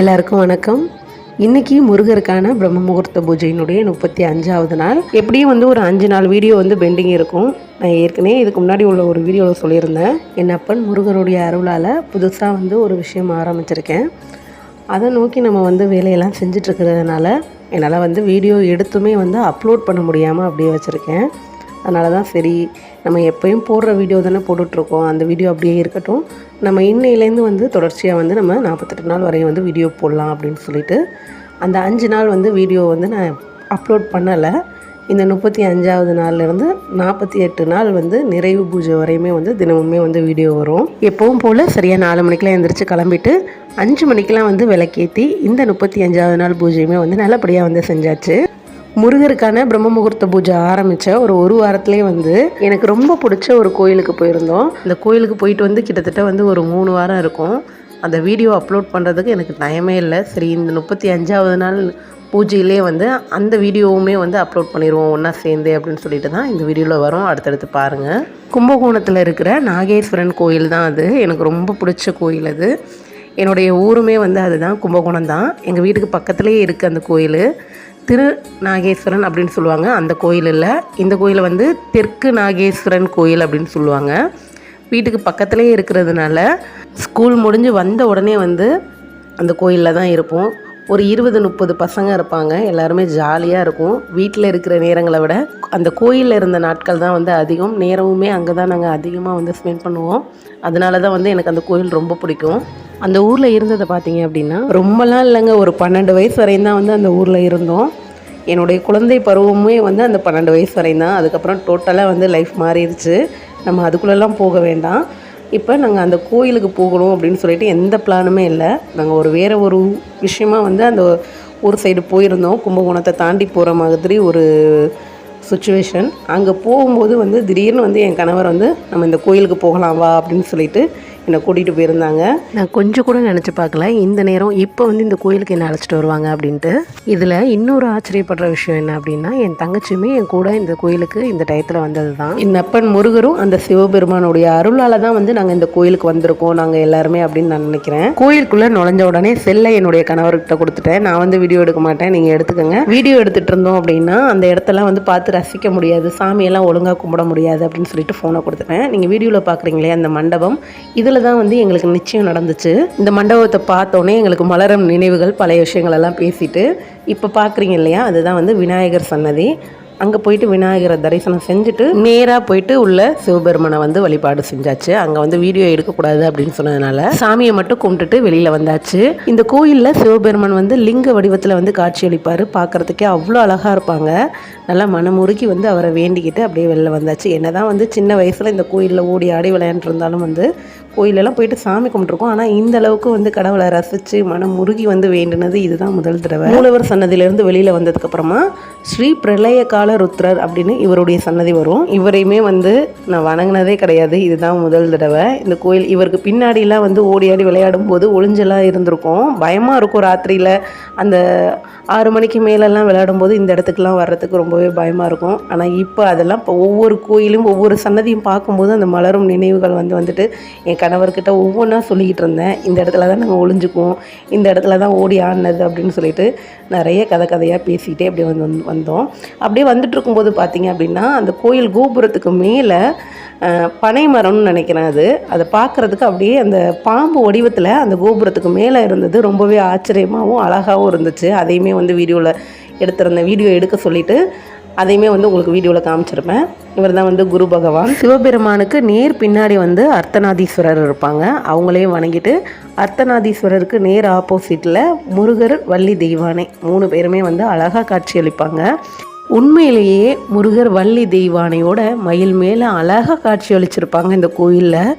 எல்லாருக்கும் வணக்கம். இன்றைக்கி முருகருக்கான பிரம்ம முகூர்த்த பூஜையினுடைய முப்பத்தி அஞ்சாவது நாள். எப்படியும் வந்து ஒரு அஞ்சு நாள் வீடியோ வந்து பெண்டிங் இருக்கும். நான் ஏற்கனவே இதுக்கு முன்னாடி உள்ள ஒரு வீடியோவில் சொல்லியிருந்தேன். என் அப்பன் முருகருடைய அருளால் புதுசாக வந்து ஒரு விஷயம் ஆரம்பிச்சிருக்கேன். அதை நோக்கி நம்ம வந்து வேலையெல்லாம் செஞ்சிட்ருக்கிறதுனால என்னால் வந்து வீடியோ எடுத்துமே வந்து அப்லோட் பண்ண முடியாமல் அப்படியே வச்சுருக்கேன். அதனால தான் சரி நம்ம எப்பயும் போடுற வீடியோ தானே போட்டுட்ருக்கோம். அந்த வீடியோ அப்படியே இருக்கட்டும். நம்ம இன்னையிலேருந்து வந்து தொடர்ச்சியாக வந்து நம்ம நாற்பத்தெட்டு நாள் வரையும் வந்து வீடியோ போடலாம் அப்படின்னு சொல்லிட்டு அந்த அஞ்சு நாள் வந்து வீடியோ வந்து நான் அப்லோட் பண்ணலை. இந்த முப்பத்தி அஞ்சாவது நாள்லேருந்து நாற்பத்தி எட்டு நாள் வந்து நிறைவு பூஜை வரையுமே வந்து தினமுமே வந்து வீடியோ வரும். எப்பவும் போல் சரியாக நாலு மணிக்கெலாம் எழுந்திரிச்சு கிளம்பிட்டு அஞ்சு மணிக்கெலாம் வந்து விளக்கேற்றி இந்த முப்பத்தி அஞ்சாவது நாள் பூஜையுமே வந்து நல்லபடியாக வந்து செஞ்சாச்சு. முருகருக்கான பிரம்ம முகூர்த்த பூஜை ஆரம்பித்த ஒரு ஒரு வாரத்துலேயே வந்து எனக்கு ரொம்ப பிடிச்ச ஒரு கோயிலுக்கு போயிருந்தோம். இந்த கோயிலுக்கு போயிட்டு வந்து கிட்டத்தட்ட வந்து ஒரு மூணு வாரம் இருக்கும். அந்த வீடியோ அப்லோட் பண்ணுறதுக்கு எனக்கு டைமே இல்லை. சரி இந்த முப்பத்தி அஞ்சாவது நாள் பூஜையிலே வந்து அந்த வீடியோவுமே வந்து அப்லோட் பண்ணிடுவோம் ஒன்றா சேர்ந்து அப்படின்னு சொல்லிட்டு தான் இந்த வீடியோவில் வரும். அடுத்தடுத்து பாருங்கள் கும்பகோணத்தில் இருக்கிற நாகேஸ்வரன் கோயில் தான் அது. எனக்கு ரொம்ப பிடிச்ச கோயில் அது. என்னுடைய ஊருமே வந்து அதுதான் கும்பகோணம் தான். எங்கள் வீட்டுக்கு பக்கத்துலேயே இருக்குது அந்த கோயில். திரு நாகேஸ்வரன் அப்படின்னு சொல்லுவாங்க. அந்த கோயில் இல்லை. இந்த கோயிலை வந்து தெற்கு நாகேஸ்வரன் கோயில் அப்படின்னு சொல்லுவாங்க. வீட்டுக்கு பக்கத்துலேயே இருக்கிறதுனால ஸ்கூல் முடிஞ்சு வந்த உடனே வந்து அந்த கோயிலில் தான் இருப்போம். ஒரு இருபது முப்பது பசங்க இருப்பாங்க. எல்லாருமே ஜாலியாக இருக்கும். வீட்டில் இருக்கிற நேரங்களை விட அந்த கோயிலில் இருந்த நாட்கள் தான் வந்து அதிகம். நேரமுமே அங்கே தான் நாங்கள் அதிகமாக வந்து ஸ்பெண்ட் பண்ணுவோம். அதனால தான் வந்து எனக்கு அந்த கோயில் ரொம்ப பிடிக்கும். அந்த ஊரில் இருந்ததை பார்த்தீங்க அப்படின்னா ரொம்பலாம் இல்லைங்க. ஒரு பன்னெண்டு வயசு வரையும் தான் வந்து அந்த ஊரில் இருந்தோம். என்னுடைய குழந்தை பருவமே வந்து அந்த பன்னெண்டு வயசு வரையும் தான். அதுக்கப்புறம் டோட்டலாக வந்து லைஃப் மாறிடுச்சு. நம்ம அதுக்குள்ளெல்லாம் போக வேண்டாம். இப்போ நாங்கள் அந்த கோயிலுக்கு போகணும் அப்படின்னு சொல்லிட்டு எந்த பிளானுமே இல்லை. நாங்கள் ஒரு வேறு ஒரு விஷயமா வந்து அந்த ஊர் சைடு போயிருந்தோம். கும்பகோணத்தை தாண்டி போகிற மாதிரி ஒரு சுச்சுவேஷன் அங்கே போகும்போது வந்து திடீர்னு வந்து என் கணவர் வந்து நம்ம இந்த கோயிலுக்கு போகலாம் வா அப்படின்னு சொல்லிட்டு என்னை கூட்டிகிட்டு போயிருந்தாங்க. நான் கொஞ்சம் கூட நினச்சி பார்க்கல. இந்த நேரம் இப்போ வந்து இந்த கோயிலுக்கு என்னை அழைச்சிட்டு வருவாங்க அப்படின்ட்டு. இதில் இன்னொரு ஆச்சரியப்படுற விஷயம் என்ன அப்படின்னா என் தங்கச்சியுமே என் கூட இந்த கோயிலுக்கு இந்த டயத்தில் வந்தது தான் என் அப்பன் முருகரும் அந்த சிவபெருமானுடைய அருளால் தான் வந்து நாங்கள் இந்த கோயிலுக்கு வந்திருக்கோம் நாங்கள் எல்லாருமே அப்படின்னு நான் நினைக்கிறேன். கோயிலுக்குள்ளே நுழைஞ்ச உடனே செல்லை என்னுடைய கணவர்கிட்ட கொடுத்துட்டேன். நான் வந்து வீடியோ எடுக்க மாட்டேன் நீங்கள் எடுத்துக்கோங்க. வீடியோ எடுத்துகிட்டு இருந்தோம் அப்படின்னா அந்த இடத்தெல்லாம் வந்து பார்த்து ரசிக்க முடியாது. சாமியெல்லாம் ஒழுங்காக கும்பிட முடியாது அப்படின்னு சொல்லிட்டு ஃபோனை கொடுத்துட்டேன். நீங்கள் வீடியோவில் பார்க்குறீங்களே அந்த மண்டபம். இதில் தான் வந்து எங்களுக்கு நிச்சயம் நடந்துச்சு. இந்த மண்டபத்தை பார்த்தோன்னே எங்களுக்கு மலரும் நினைவுகள் பழைய விஷயங்களெல்லாம் பேசிட்டு இப்போ பார்க்குறீங்க இல்லையா? அதுதான் வந்து விநாயகர் சன்னதி. அங்கே போயிட்டு விநாயகரை தரிசனம் செஞ்சுட்டு நேராக போயிட்டு உள்ள சிவபெருமனை வந்து வழிபாடு செஞ்சாச்சு. அங்கே வந்து வீடியோ எடுக்கக்கூடாது அப்படின்னு சொன்னதுனால சாமியை மட்டும் கும்பிட்டுட்டு வெளியில் வந்தாச்சு. இந்த கோயிலில் சிவபெருமன் வந்து லிங்க வடிவத்தில் வந்து காட்சியளிப்பார் பார்க்குறதுக்கே அவ்வளோ அழகாக இருப்பாங்க. நல்லா மனமுருகி வந்து அவரை வேண்டிக்கிட்டு அப்படியே வெளில வந்தாச்சு. என்னதான் வந்து சின்ன வயசில் இந்த கோயிலில் ஓடி ஆடி விளையாண்டுருந்தாலும் வந்து கோயிலெல்லாம் போயிட்டு சாமி கும்பிட்ருக்கோம் ஆனால் இந்த அளவுக்கு வந்து கடவுளை ரசித்து மனம் முருகி வந்து வேண்டினது இதுதான் முதல் தடவை. மூலவர் சன்னதியிலேருந்து வெளியில் வந்ததுக்கப்புறமா ஸ்ரீ பிரளய கால ருத்ரர் அப்படின்னு இவருடைய சன்னதி வரும். இவரையுமே வந்து நான் வணங்கினதே கிடையாது. இதுதான் முதல் தடவை. இந்த கோயில் இவருக்கு பின்னாடிலாம் வந்து ஓடி ஆடி விளையாடும் போது ஒளிஞ்செல்லாம் இருந்திருக்கும். பயமாக இருக்கும் ராத்திரியில். அந்த ஆறு மணிக்கு மேலெல்லாம் விளையாடும்போது இந்த இடத்துக்குலாம் வர்றதுக்கு ரொம்பவே பயமாக இருக்கும். ஆனால் இப்போ அதெல்லாம் இப்போ ஒவ்வொரு கோயிலும் ஒவ்வொரு சன்னதியும் பார்க்கும்போது அந்த மலரும் நினைவுகள் வந்து வந்துட்டு என் கணவர்கிட்ட ஒவ்வொன்றா சொல்லிக்கிட்டு இருந்தேன். இந்த இடத்துல தான் நாங்கள் ஒளிஞ்சுக்குவோம். இந்த இடத்துல தான் ஓடி ஆடினது அப்படின்னு சொல்லிட்டு நிறைய கதை கதையாக பேசிக்கிட்டே அப்படியே வந்து வந்து- வந்தோம். அப்படியே வந்துட்டு இருக்கும்போது பார்த்தீங்க அப்படின்னா அந்த கோயில் கோபுரத்துக்கு மேலே பனை மரம்னு நினைக்கிறேன் அது. அதை பார்க்குறதுக்கு அப்படியே அந்த பாம்பு வடிவத்தில் அந்த கோபுரத்துக்கு மேலே இருந்தது ரொம்பவே ஆச்சரியமாகவும் அழகாகவும் இருந்துச்சு. அதையுமே வந்து வீடியோவில் எடுத்திருந்தேன் வீடியோ எடுக்க சொல்லிவிட்டு அதையுமே வந்து உங்களுக்கு வீடியோவில் காமிச்சிருப்பேன். இவர் தான் வந்து குரு பகவான். சிவபெருமானுக்கு நேர் பின்னாடி வந்து அர்த்தநாதீஸ்வரர் இருப்பாங்க. அவங்களையும் வணங்கிட்டு அர்த்தநாதீஸ்வரருக்கு நேர் ஆப்போசிட்டில் முருகர் வள்ளி தெய்வானை மூணு பேருமே வந்து அழகாக காட்சியளிப்பாங்க. உண்மையிலேயே முருகர் வள்ளி தெய்வானையோட மயில் மேலே அழகாக காட்சி அளிச்சிருப்பாங்க இந்த கோயிலில்.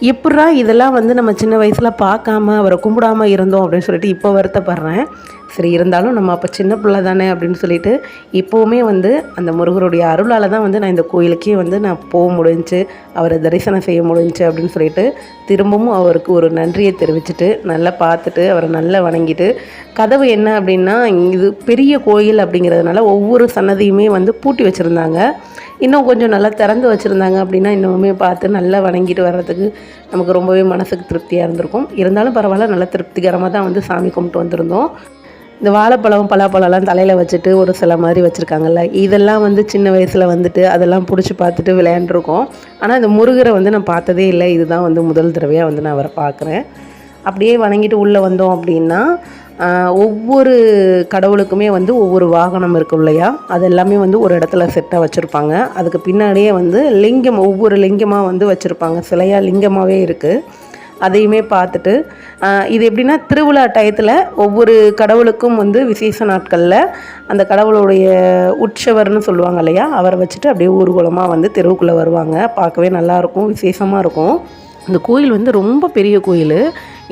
எப்படா இதெல்லாம் வந்து நம்ம சின்ன வயசில் பார்க்காம அவரை கும்பிடாம இருந்தோம் அப்படின்னு சொல்லிட்டு இப்போ வருத்தப்படுறேன். சரி இருந்தாலும் நம்ம அப்போ சின்ன பிள்ளை தானே அப்படின்னு சொல்லிட்டு இப்போவுமே வந்து அந்த முருகருடைய அருளால் தான் வந்து நான் இந்த கோயிலுக்கே வந்து நான் போக முடிஞ்சு அவரை தரிசனம் செய்ய முடிஞ்சுச்சு அப்படின்னு சொல்லிட்டு திரும்பவும் அவருக்கு ஒரு நன்றியை தெரிவிச்சுட்டு நல்லா பார்த்துட்டு அவரை நல்லா வணங்கிட்டு கதவு என்ன அப்படின்னா இது பெரிய கோயில் அப்படிங்கிறதுனால ஒவ்வொரு சன்னதியுமே வந்து பூட்டி வச்சுருந்தாங்க. இன்னும் கொஞ்சம் நல்லா திறந்து வச்சுருந்தாங்க அப்படின்னா இன்னுமே பார்த்து நல்லா வணங்கிட்டு வர்றதுக்கு நமக்கு ரொம்பவே மனசுக்கு திருப்தியாக இருந்திருக்கும். இருந்தாலும் பரவாயில்ல நல்லா திருப்திகரமாக தான் வந்து சாமி கும்பிட்டு வந்திருந்தோம். இந்த வாழைப்பழம் பலாப்பழம்லாம் தலையில் வச்சுட்டு ஒரு சில மாதிரி வச்சுருக்காங்கல்ல. இதெல்லாம் வந்து சின்ன வயசில் வந்துட்டு அதெல்லாம் பிடிச்சி பார்த்துட்டு விளையாண்டுருக்கோம். ஆனால் இந்த முருகரை வந்து நான் பார்த்ததே இல்லை. இதுதான் வந்து முதல் தடவையாக வந்து நான் அவரை பார்க்குறேன். அப்படியே வணங்கிட்டு உள்ளே வந்தோம் அப்படின்னா ஒவ்வொரு கடவுளுக்குமே வந்து ஒவ்வொரு வாகனம் இருக்கும் இல்லையா? அது எல்லாமே வந்து ஒரு இடத்துல செட்டாக வச்சுருப்பாங்க. அதுக்கு பின்னாடியே வந்து லிங்கம் ஒவ்வொரு லிங்கமாக வந்து வச்சுருப்பாங்க. சிலையாக லிங்கமாகவே இருக்குது அதையுமே பார்த்துட்டு இது எப்படின்னா திருவிழா டயத்தில் ஒவ்வொரு கடவுளுக்கும் வந்து விசேஷ நாட்களில் அந்த கடவுளுடைய உற்சவர்னு சொல்லுவாங்க இல்லையா அவரை வச்சுட்டு அப்படியே ஊர்வலமாக வந்து தெருவுக்குள்ளே வருவாங்க. பார்க்கவே நல்லாயிருக்கும் விசேஷமாக இருக்கும். இந்த கோயில் வந்து ரொம்ப பெரிய கோயில்.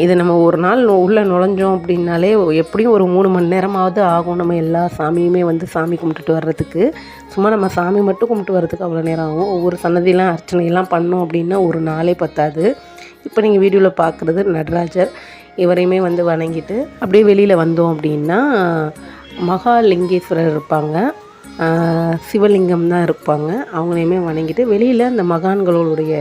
இது நம்ம ஒரு நாள் உள்ளே நுழைஞ்சோம் அப்படின்னாலே எப்படியும் ஒரு மூணு மணி நேரமாவது ஆகும். நம்ம எல்லா சாமியுமே வந்து சாமி கும்பிட்டுட்டு வர்றதுக்கு. சும்மா நம்ம சாமி மட்டும் கும்பிட்டு வர்றதுக்கு அவ்வளோ நேரம் ஆகும். ஒவ்வொரு சன்னதியெலாம் அர்ச்சனையெல்லாம் பண்ணோம் அப்படின்னா ஒரு நாளே பத்தாது. இப்போ நீங்கள் வீடியோவில் பார்க்குறது நடராஜர் இவரையுமே வந்து வணங்கிட்டு அப்படியே வெளியில் வந்தோம் அப்படின்னா மகாலிங்கேஸ்வரர் இருப்பாங்க. சிவலிங்கம் தான் இருப்பாங்க. அவங்களையுமே வணங்கிட்டு வெளியில் அந்த மகான்களுடைய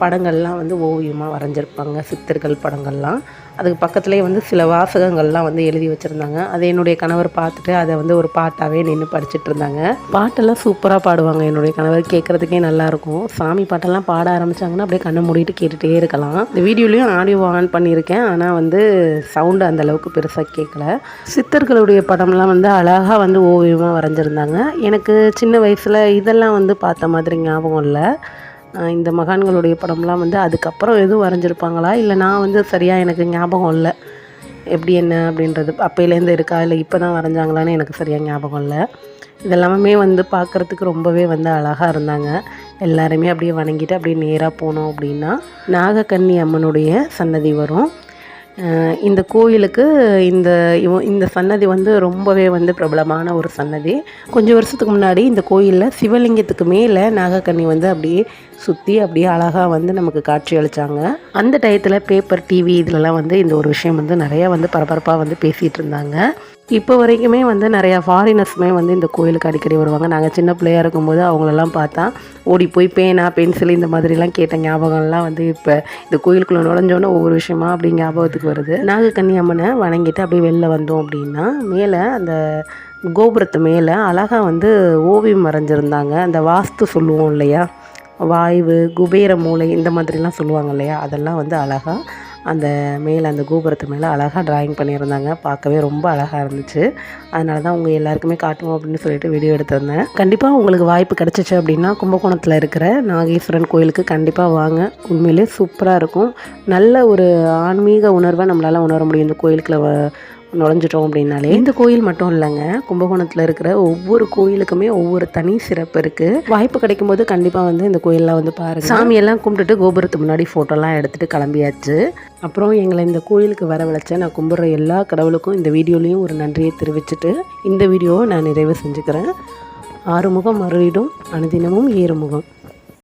படங்கள்லாம் வந்து ஓவியமாக வரைஞ்சிருப்பாங்க சித்தர்கள் படங்கள்லாம். அதுக்கு பக்கத்துலேயே வந்து சில வாசகங்கள்லாம் வந்து எழுதி வச்சுருந்தாங்க. அதை என்னுடைய கணவர் பார்த்துட்டு அதை வந்து ஒரு பாட்டாகவே நின்று படிச்சுட்டு இருந்தாங்க. பாட்டெல்லாம் சூப்பராக பாடுவாங்க என்னுடைய கணவர். கேட்குறதுக்கே நல்லாயிருக்கும் சாமி பாட்டெல்லாம் பாட ஆரம்பிச்சாங்கன்னா அப்படியே கண்ணை மூடிட்டு கேட்டுகிட்டே இருக்கலாம். இந்த வீடியோலையும் ஆடியோ ஆன் பண்ணியிருக்கேன். ஆனால் வந்து சவுண்டு அந்தளவுக்கு பெருசாக கேட்கல. சித்தர்களுடைய படம்லாம் வந்து அழகாக வந்து ஓவியமாக வரைஞ்சிருந்தாங்க. எனக்கு சின்ன வயசில் இதெல்லாம் வந்து பார்த்த மாதிரி ஞாபகம் இல்லை. இந்த மகான்களுடைய படம்லாம் வந்து அதுக்கப்புறம் எதுவும் வரைஞ்சிருப்பாங்களா? இல்லை நான் வந்து சரியாக எனக்கு ஞாபகம் இல்லை. எப்படி என்ன அப்படின்றது அப்போலேருந்து இருக்கா? இல்லை இப்போ தான் வரைஞ்சாங்களான்னு எனக்கு சரியாக ஞாபகம் இல்லை. இதெல்லாமே வந்து பார்க்குறதுக்கு ரொம்பவே வந்து அழகாக இருந்தாங்க. எல்லாருமே அப்படியே வணங்கிட்டு அப்படியே நேராக போனோம் அப்படின்னா நாகக்கன்னி அம்மனுடைய சன்னதி வரும். இந்த கோயிலுக்கு இந்த இவ இந்த சன்னதி வந்து ரொம்பவே வந்து பிரபலமான ஒரு சன்னதி. கொஞ்சம் வருஷத்துக்கு முன்னாடி இந்த கோயிலில் சிவலிங்கத்துக்கு மேலே நாகக்கண்ணி வந்து அப்படியே சுற்றி அப்படியே அழகாக வந்து நமக்கு காட்சி அளித்தாங்க அந்த டயத்தில் பேப்பர் டிவி இதிலலாம் வந்து இந்த ஒரு விஷயம் வந்து நிறையா வந்து பரபரப்பாக வந்து பேசிகிட்டு இருந்தாங்க. இப்போ வரைக்குமே வந்து நிறையா ஃபாரினர்ஸுமே வந்து இந்த கோயிலுக்கு அடிக்கடி வருவாங்க. நாங்கள் சின்ன பிள்ளையாக இருக்கும்போது அவங்களெல்லாம் பார்த்தா ஓடி போய் பேனா பென்சில் இந்த மாதிரிலாம் கேட்ட ஞாபகம்லாம் வந்து இப்போ இந்த கோயிலுக்குள்ளே நுழைஞ்சோன்னே ஒவ்வொரு விஷயமா அப்படி ஞாபகத்துக்கு வருது. நாகக்கன்னியம்மனை வணங்கிட்டு அப்படியே வெளில வந்தோம் அப்படின்னா மேலே அந்த கோபுரத்து மேலே அழகாக வந்து ஓவியம் வரைஞ்சிருந்தாங்க. அந்த வாஸ்து சொல்லுவோம் இல்லையா? வாய்வு குபேர மூளை இந்த மாதிரிலாம் சொல்லுவாங்க இல்லையா? அதெல்லாம் வந்து அழகாக அந்த மேலே அந்த கோபுரத்து மேலே அழகாக ட்ராயிங் பண்ணியிருந்தாங்க. பார்க்கவே ரொம்ப அழகாக இருந்துச்சு. அதனால தான் உங்கள் எல்லாருக்குமே காட்டுவோம் அப்படின்னு சொல்லிட்டு வீடியோ எடுத்திருந்தேன். கண்டிப்பாக உங்களுக்கு வாய்ப்பு கிடச்சிச்சு அப்படின்னா கும்பகோணத்தில் இருக்கிற நாகேஸ்வரன் கோயிலுக்கு கண்டிப்பாக வாங்க. உண்மையிலே சூப்பராக இருக்கும். நல்ல ஒரு ஆன்மீக உணர்வை நம்மளால் உணர முடியும் இந்த கோயிலுக்குள்ள நுழைஞ்சிட்டோம் அப்படின்னாலே இந்த கோயில் மட்டும் இல்லைங்க. கும்பகோணத்தில் இருக்கிற ஒவ்வொரு கோயிலுக்குமே ஒவ்வொரு தனி சிறப்பு இருக்குது வாய்ப்பு கிடைக்கும் போது கண்டிப்பாக வந்து இந்த கோயிலெலாம் வந்து பாருங்கள் சாமியெல்லாம் கும்பிட்டுட்டு கோபுரத்து முன்னாடி ஃபோட்டோலாம் எடுத்துகிட்டு கிளம்பியாச்சு. அப்புறம் எங்களை இந்த கோயிலுக்கு வரவழைச்ச நான் கும்பிட்ற எல்லா கடவுளுக்கும் இந்த வீடியோலையும் ஒரு நன்றியை தெரிவிச்சுட்டு இந்த வீடியோவை நான் நிறைவு செஞ்சுக்கிறேன். ஆறுமுகம் மறுவிடும் அனுதினமும் ஏறுமுகம்.